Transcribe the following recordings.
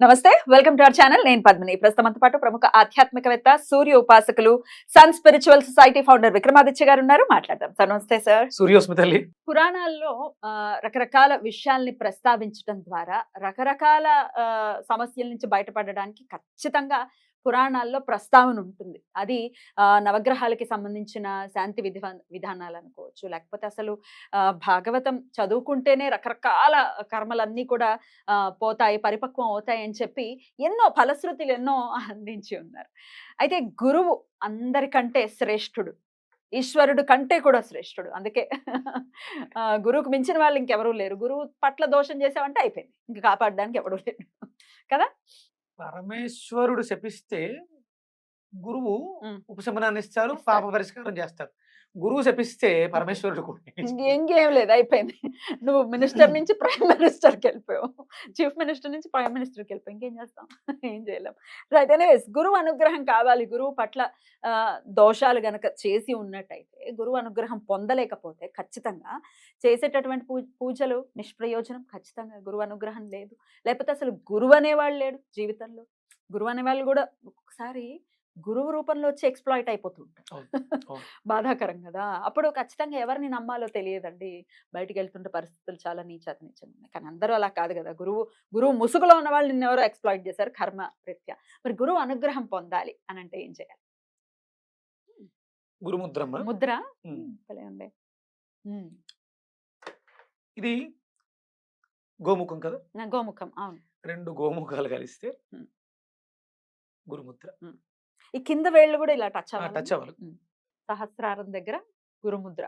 నమస్తే welcome to our channel నేను పద్మిని. ప్రస్తుతంతో పాటు ప్రముఖ ఆధ్యాత్మికవేత్త సూర్య ఉపాసకులు sun spiritual society founder Vikramaditya garu ఉన్నారు. మాట్లాడదాం. సార్ నమస్తే సార్ సూర్యోస్మి తల్లి పురాణాల్లో రకరకాల విషయాల్ని ప్రస్తావించడం ద్వారా రకరకాల సమస్యల నుంచి బయటపడడానికి ఖచ్చితంగా పురాణాల్లో ప్రస్తావన ఉంటుంది. అది నవగ్రహాలకి సంబంధించిన శాంతి విధా విధానాలు అనుకోవచ్చు. లేకపోతే అసలు భాగవతం చదువుకుంటేనే రకరకాల కర్మలన్నీ కూడా పోతాయి పరిపక్వం అవుతాయి అని చెప్పి ఎన్నో ఫలశ్రుతులు ఎన్నో అందించి ఉన్నారు. అయితే గురువు అందరికంటే శ్రేష్ఠుడు. ఈశ్వరుడు కంటే కూడా శ్రేష్ఠుడు. అందుకే గురువుకు మించిన వాళ్ళు ఇంకెవరూ లేరు. గురువు పట్ల దోషం చేసామంటే అయిపోయింది. ఇంక కాపాడడానికి ఎవరూ లేరు. కదా? పరమేశ్వరుడు శపిస్తే గురువు. ఉపశమనాన్ని ఇస్తారు. పాప పరిష్కారం చేస్తారు గురువు శపిస్తే పరమేశ్వరుడు ఇంక- లేదు అయిపోయింది. నువ్వు మినిస్టర్ నుంచి ప్రైమ్ మినిస్టర్కి వెళ్ళిపోయావు. చీఫ్ మినిస్టర్ నుంచి ప్రైమ్ మినిస్టర్కి వెళ్ళిపోయావు. ఇంకేం చేస్తాం? ఏం చేయలేం. రైట్ ఎనీవేస్ గురువు అనుగ్రహం కావాలి. గురువు పట్ల దోషాలు గనక చేసి ఉన్నట్టయితే గురువు అనుగ్రహం పొందలేకపోతే ఖచ్చితంగా చేసేటటువంటి పూజలు నిష్ప్రయోజనం ఖచ్చితంగా గురువు అనుగ్రహం లేదు. లేకపోతే అసలు గురువు అనేవాళ్ళు లేడు జీవితంలో. గురువు అనేవాళ్ళు కూడా ఒక్కొక్కసారి గురువు రూపంలో వచ్చి ఎక్స్ప్లాయిట్ అయిపోతుంటారు. బాధాకరం కదా! అప్పుడు ఖచ్చితంగా ఎవరిని నమ్మాలో తెలియదండి. బయటికి వెళ్తుంటే పరిస్థితులు చాలా నీచాతి ఉన్నాయి కానీ అందరూ అలా కాదు కదా! గురువు గురువు ముసుగులో ఉన్న వాళ్ళు నిన్ను ఎవరో ఎక్స్ప్లాయిట్ చేశారు కర్మ రీత్యా. మరి గురువు అనుగ్రహం పొందాలి అని అంటే ఏం చేయాలి? గురుముద్రమ్మ ముద్ర? ఉంది. ఇది గోముఖం కదా! గోముఖం. అవును. రెండు గోముఖాలు కలిస్తే. గురుముద్ర ఈ కింద వేళ్ళు కూడా ఇలా టచ్ ఆ, టచ్ అవ్వాలి. సహస్రారం దగ్గర గురుముద్ర.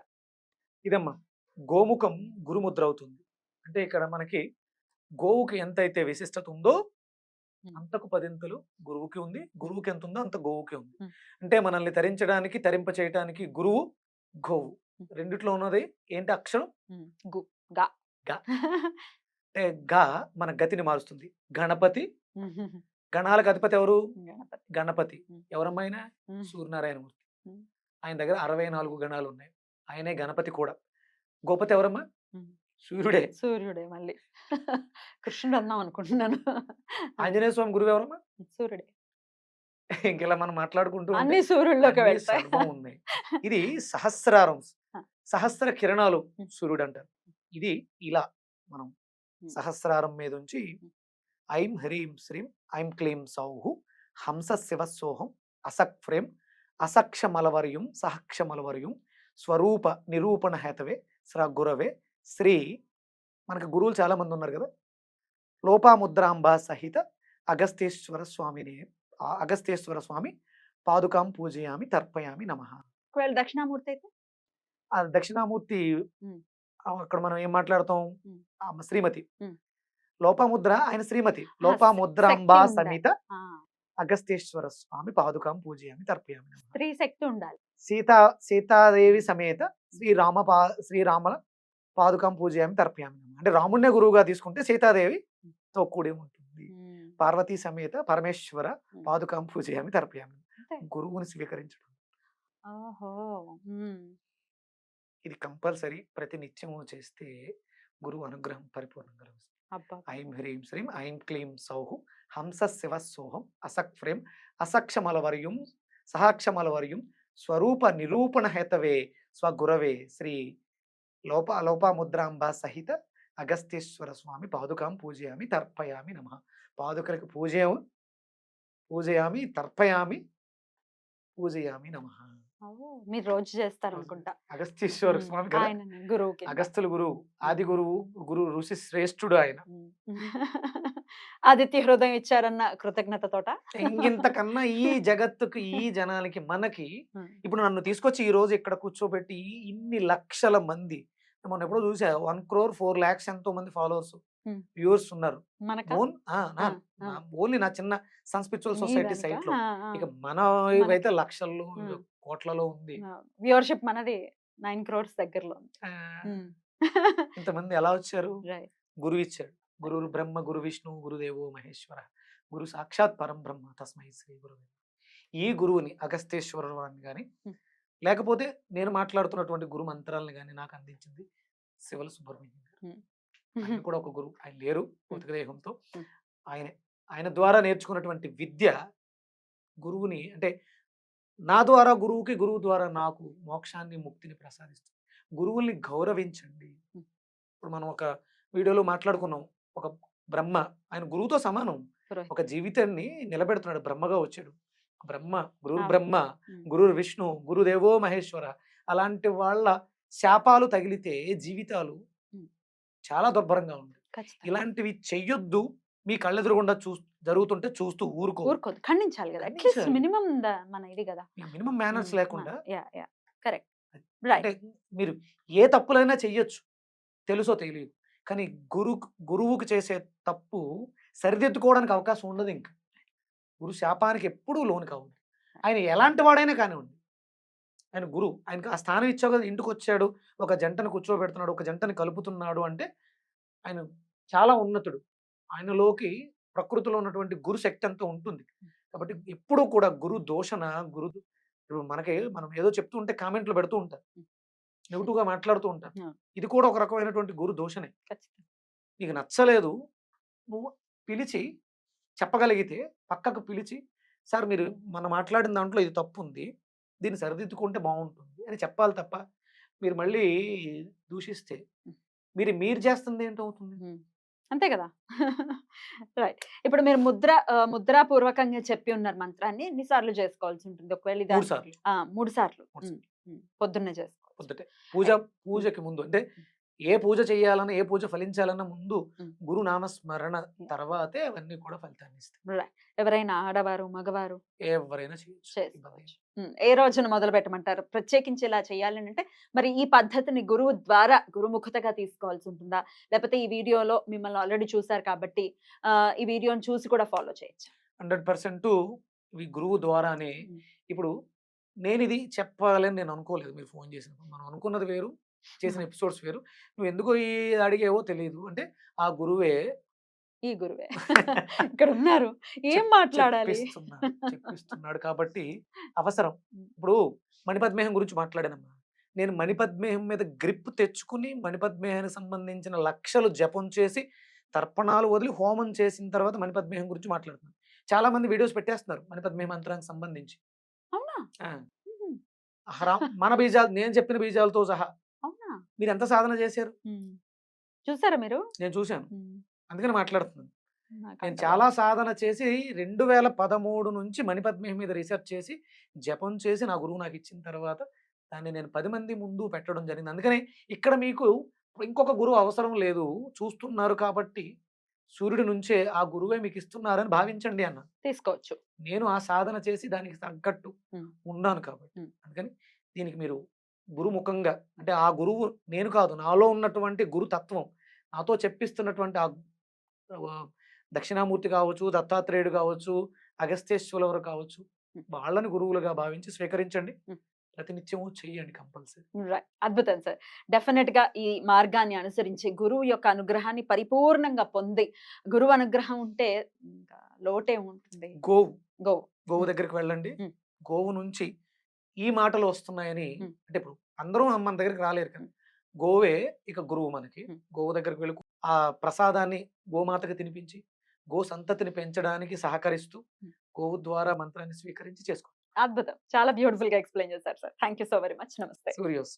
ఇదమ్మా! గోముఖం గురుముద్ర అవుతుంది. అంటే ఇక్కడ మనకి గోవుకి ఎంత అయితే విశిష్టత ఉందో. అంతకు పదింతలు గురువుకి ఉంది. గురువుకి ఎంత ఉందో అంత గోవుకి ఉంది. అంటే మనల్ని తరించడానికి తరింప చేయడానికి గురువు గోవు. రెండిట్లో ఉన్నది. ఏంటి అక్షరం? ఉమ్, గు గా. గా. అంటే గా మన గతిని మారుస్తుంది. గణపతి గణాలకు అధిపతి ఎవరు? గణపతి. ఉమ్, సూర్యనారాయణమూర్తి. ఆయన దగ్గర అరవై నాలుగు గణాలు ఉన్నాయి ఆయనే గణపతి కూడా. గోపతి ఎవరమ్మా. సూర్యుడే. సూర్యుడే మళ్ళీ. కృష్ణుడు అందాం అనుకుంటున్నాను. ఆంజనేయ స్వామి గురువు ఎవరమ్మా? సూర్యుడే. ఇంకెలా మనం మాట్లాడుకుంటూ అన్ని సూర్యుల్లోకి అన్నీ వెళ్తాయి. ఉన్నాయి. ఇది సహస్రారం. సహస్ర కిరణాలు. సూర్యుడు అంటారు ఇది ఇలా మనం. సహస్రారం మీద ఉంచి. ఐం హ్రీం శ్రీం ఐం క్లీం సౌహు హంస శివసోహం అసక్ ఫ్రేం అసక్షమలవర్యం సహక్షమలవర్యం స్వరూప నిరూపణ హేతవే శ్ర గురవే శ్రీ మనకు గురువులు చాలా మంది ఉన్నారు కదా? లోపాముద్రాంబ సహిత అగస్తేశ్వర స్వామిని అగస్తేశ్వర స్వామి పాదుకాం పూజయామి తర్పయామి నమ. ఒకవేళ దక్షిణామూర్తి అయితే? దక్షిణామూర్తి అక్కడ మనం ఏం మాట్లాడతాం? శ్రీమతి. లోపాముద్ర ఆయన శ్రీమతి లోపాముద్రాంబ. సమేత అగస్తేశ్వర స్వామి పాదుకాం పూజయామి తర్పయామి. స్త్రీ శక్తి ఉండాలి సీతా సీతాదేవి సమేత శ్రీరామ పా శ్రీరాముల పాదుకాం పూజయామి తర్పయామి. అంటే రాముడినే గురువుగా తీసుకుంటే సీతాదేవితో కూడి ఉంటుంది పార్వతీ సమేత పరమేశ్వర. పాదుకాం పూజయామి తర్పయామి. గురువుని స్వీకరించడం ఇది కంపల్సరీ ప్రతి నిత్యము చేస్తే గురువు అనుగ్రహం పరిపూర్ణంగా లభిస్తుంది ఐం హ్రీం శ్రీం ఐం క్లీం సౌహు హంస శివ సోహం అసక్ ఫ్రేం అసక్షమలవర్యం సహాక్షమలవర్యం స్వరూప నిరూపణ హేతవే స్వగురవే శ్రీ లోప లోపాముద్రాంబ సహిత అగస్తేశ్వర స్వామి పాదుకాం పూజయామి తర్పయామి నమ. పాదుకలకు పూజ పూజయామి తర్పయామి పూజయామి నమ. మీరు రోజు చేస్తారు అనుకుంటా అగస్తేశ్వర ఉమ్, స్వామి కదా! ఆయన గురువుకి అగస్తులు గురువు ఆది గురువు గురు ఋషి శ్రేష్ఠుడు ఆయన. ఆదిత్య హృదయం ఇచ్చారన్న కృతజ్ఞతతోట ఇంతకన్నా ఈ జగత్తుకి ఈ జనాలకి మనకి ఇప్పుడు నన్ను తీసుకొచ్చి ఈ రోజు ఇక్కడ కూర్చోబెట్టి ఇన్ని లక్షల మంది మనం ఎప్పుడో చూసా వన్ క్రోర్ ఫోర్ లాక్స్ ఎంతో మంది ఫాలోవర్స్. వ్యూవర్స్ ఉన్నారు. ఓన్లీ నా చిన్న సన్ సొసైటీ? సైట్లో. ఇక మన ఇవైతే లక్షల్లో. కోట్లలో ఉంది. వ్యూవర్షిప్ మనది నైన్ క్రోర్స్ దగ్గరలో. ఇంతమంది ఎలా వచ్చారు. గురువు ఇచ్చాడు. గురు బ్రహ్మ గురు విష్ణు గురుదేవో మహేశ్వర. గురు సాక్షాత్ పరం బ్రహ్మ తస్మై శ్రీ గురు ఈ గురువుని అగస్తేశ్వరుని కానీ Hmm. లేకపోతే నేను మాట్లాడుతున్నటువంటి గురు మంత్రాలను కానీ నాకు అందించింది శివల సుబ్రహ్మణ్యం గారు. ఆయన కూడా ఒక గురువు. ఆయన లేరు భౌతిక దేహంతో. ఆయనే ఆయన ద్వారా నేర్చుకున్నటువంటి విద్య గురువుని అంటే నా ద్వారా గురువుకి గురువు ద్వారా నాకు మోక్షాన్ని ముక్తిని ప్రసాదిస్తుంది గురువుల్ని గౌరవించండి. ఇప్పుడు మనం ఒక వీడియోలో మాట్లాడుకున్నాం ఒక బ్రహ్మ ఆయన గురువుతో సమానం. ఒక జీవితాన్ని నిలబెడుతున్నాడు బ్రహ్మగా వచ్చాడు బ్రహ్మ గురు. బ్రహ్మ. గురు విష్ణు గురుదేవో మహేశ్వర అలాంటి వాళ్ళ శాపాలు తగిలితే జీవితాలు. చాలా దుర్భరంగా ఉంటాయి. ఇలాంటివి చెయ్యొద్దు మీ కళ్ళెదురుగుండా చూ జరుగుతుంటే చూస్తూ ఊరుకో ఊరుకోదు. ఖండించాలి కదా. అట్లీస్ట్. మినిమం మన ఇది కదా. మినిమం మేనర్స్ లేకుండా యా యా. కరెక్ట్. అంటే మీరు ఏ తప్పులైనా చెయ్యొచ్చు. తెలుసో తెలియదు కానీ గురు గురువుకు చేసే తప్పు సరిదిద్దుకోవడానికి అవకాశం ఉండదు ఇంకా. గురు శాపానికి ఎప్పుడూ లోను కావద్దు ఆయన ఎలాంటి వాడైనా కానివ్వండి. ఆయన గురువు ఆయనకి ఆ స్థానం ఇచ్చావు కదా ఇంటికి వచ్చాడు ఒక జంటను కూర్చోబెడుతున్నాడు ఒక జంటని కలుపుతున్నాడు అంటే ఆయన చాలా ఉన్నతుడు. ఆయనలోకి ప్రకృతిలో ఉన్నటువంటి గురు శక్తి అంతా ఉంటుంది. కాబట్టి ఎప్పుడూ కూడా గురు దోషణ గురు ఇప్పుడు మనకి మనం ఏదో చెప్తూ ఉంటే కామెంట్లు పెడుతూ ఉంటారు. నెగిటివ్గా మాట్లాడుతూ ఉంటారు. ఇది కూడా ఒక రకమైనటువంటి గురు దోషణే ఖచ్చితంగా. నీకు నచ్చలేదు నువ్వు పిలిచి చెప్పగలిగితే పక్కకు పిలిచి సార్ మీరు మనం మాట్లాడిన దాంట్లో ఇది తప్పు ఉంది దీన్ని సరిదిద్దుకుంటే బాగుంటుంది అని చెప్పాలి తప్ప మీరు మళ్ళీ దూషిస్తే మీరు మీరు చేస్తుంది ఏంటవుతుంది. అంతే కదా? రైట్. ఇప్పుడు మీరు ముద్ర ముద్రాపూర్వకంగా చెప్పి ఉన్నారు మంత్రాన్ని ఎన్నిసార్లు చేసుకోవాల్సి ఉంటుంది ఒకవేళ ఇది మూడు సార్లు. పొద్దున్నే చేసుకోవాలి పొద్దుటే. పూజ పూజకి ముందు. అంటే ఏ పూజ చేయాలన్నా ఏ పూజ ఫలించాలన్నా ముందు. గురునామ స్మరణ తర్వాతే అవన్నీ కూడా ఫలితాన్ని ఇస్తాయి. ఎవరైనా ఆడవారు మగవారు ఎవరైనా ఏ రోజున మొదలు పెట్టమంటారు? ప్రత్యేకించి ఇలా చేయాలి అంటే మరి ఈ పద్ధతిని గురువు ద్వారా గురుముఖతగా తీసుకోవాల్సి ఉంటుందా లేకపోతే ఈ వీడియోలో మిమ్మల్ని ఆల్రెడీ చూసారు కాబట్టి ఆ, ఈ వీడియోని చూసి కూడా ఫాలో చేయొచ్చు? హండ్రెడ్ పర్సెంట్ గురువు ద్వారానే. ఇప్పుడు నేను ఇది చెప్పాలని నేను అనుకోలేదు మీరు ఫోన్ చేసినప్పుడు. మనం అనుకున్నది వేరు చేసిన ఎపిసోడ్స్ వేరు. నువ్వు ఎందుకు ఈ అడిగేవో తెలియదు అంటే ఆ గురువే ఈ గురువే. ఇక్కడ ఉన్నారు ఏం మాట్లాడాలి? చెప్పిస్తున్నాడు. కాబట్టి అవసరం. ఇప్పుడు మణిపద్మేహం గురించి మాట్లాడానమ్మా. నేను మణిపద్మేహం మీద గ్రిప్ తెచ్చుకుని మణిపద్మేహానికి సంబంధించిన లక్షలు జపం చేసి తర్పణాలు వదిలి హోమం చేసిన తర్వాత మణిపద్మేహం గురించి మాట్లాడుతున్నాను చాలా మంది వీడియోస్ పెట్టేస్తున్నారు మణిపద్మేహం మంత్రానికి సంబంధించి. అవునా? మన బీజాలు నేను చెప్పిన బీజాలతో సహా. మీరు ఎంత సాధన చేశారు. చూసారా మీరు? నేను చూశాను. అందుకని మాట్లాడుతున్నాను. నేను చాలా సాధన చేసి రెండు వేల పదమూడు నుంచి మణిపద్మేహం మీద రీసెర్చ్ చేసి జపం చేసి నా గురువు నాకు ఇచ్చిన తర్వాత దాన్ని నేను పది మంది ముందు పెట్టడం జరిగింది. అందుకని ఇక్కడ మీకు ఇంకొక గురువు అవసరం లేదు. చూస్తున్నారు కాబట్టి సూర్యుడి నుంచే ఆ గురువే మీకు ఇస్తున్నారని భావించండి అన్న. తీసుకోవచ్చు. నేను ఆ సాధన చేసి దానికి తగ్గట్టు. ఉన్నాను కాబట్టి. అందుకని దీనికి మీరు గురుముఖంగా అంటే ఆ గురువు నేను కాదు నాలో ఉన్నటువంటి గురు తత్వం నాతో చెప్పిస్తున్నటువంటి ఆ దక్షిణామూర్తి కావచ్చు దత్తాత్రేయుడు కావచ్చు అగస్త్యేశ్వరవరు కావచ్చు. వాళ్ళని గురువులుగా భావించి స్వీకరించండి. ప్రతినిత్యము చెయ్యండి కంపల్సరీ. అద్భుతం సార్ డెఫినెట్గా ఈ మార్గాన్ని అనుసరించి గురువు యొక్క అనుగ్రహాన్ని పరిపూర్ణంగా పొంది గురువు అనుగ్రహం ఉంటే లోటే ఉంటుంది గోవు గో గోవు ఉమ్. దగ్గరికి వెళ్ళండి. గోవు నుంచి ఈ మాటలు వస్తున్నాయని. అంటే ఇప్పుడు అందరూ మన దగ్గరికి రాలేరు కదా ఉమ్. గోవే ఇక గురువు మనకి. గోవు దగ్గరికి వెళ్ళి ఆ ప్రసాదాన్ని గోమాతకి తినిపించి గో సంతతిని పెంచడానికి సహకరిస్తూ. గోవు ద్వారా మంత్రాన్ని స్వీకరించి చేసుకో అద్భుతం చాలా బ్యూటిఫుల్గా ఎక్స్ప్లెయిన్ చేశారు sir thank you so very much నమస్తే సూర్యోస్